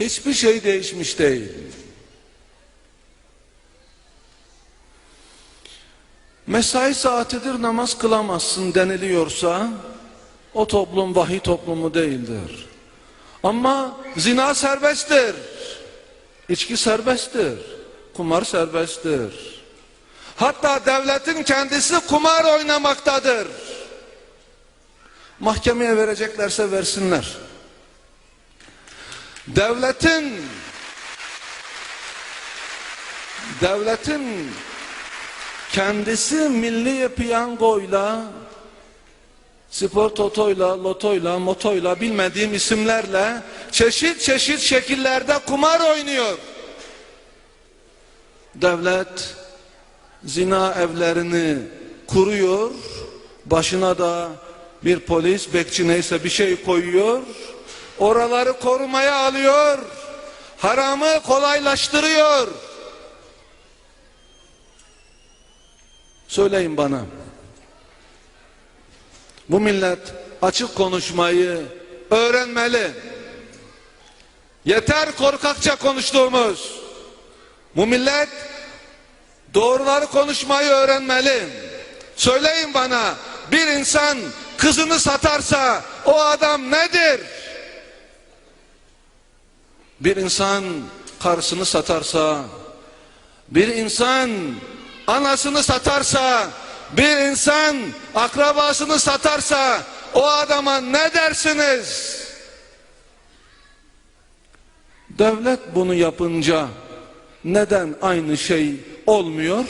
Hiçbir şey değişmiş değil. Mesai saatidir namaz kılamazsın deniliyorsa o toplum vahiy toplumu değildir. Ama zina serbesttir. İçki serbesttir. Kumar serbesttir. Hatta devletin kendisi kumar oynamaktadır. Mahkemeye vereceklerse versinler. Devletin devletin kendisi milli piyangoyla spor totoyla, lotoyla, motoyla bilmediğim isimlerle çeşit çeşit şekillerde kumar oynuyor. Devlet zina evlerini kuruyor, başına da bir polis, bekçi neyse bir şey koyuyor, oraları korumaya alıyor, haramı kolaylaştırıyor. Söyleyin bana. Bu millet açık konuşmayı öğrenmeli. Yeter korkakça konuştuğumuz. Bu millet doğruları konuşmayı öğrenmeli. Söyleyin bana bir insan kızını satarsa o adam nedir? Bir insan karısını satarsa, bir insan anasını satarsa, bir insan akrabasını satarsa o adama ne dersiniz? Devlet bunu yapınca neden aynı şey olmuyor?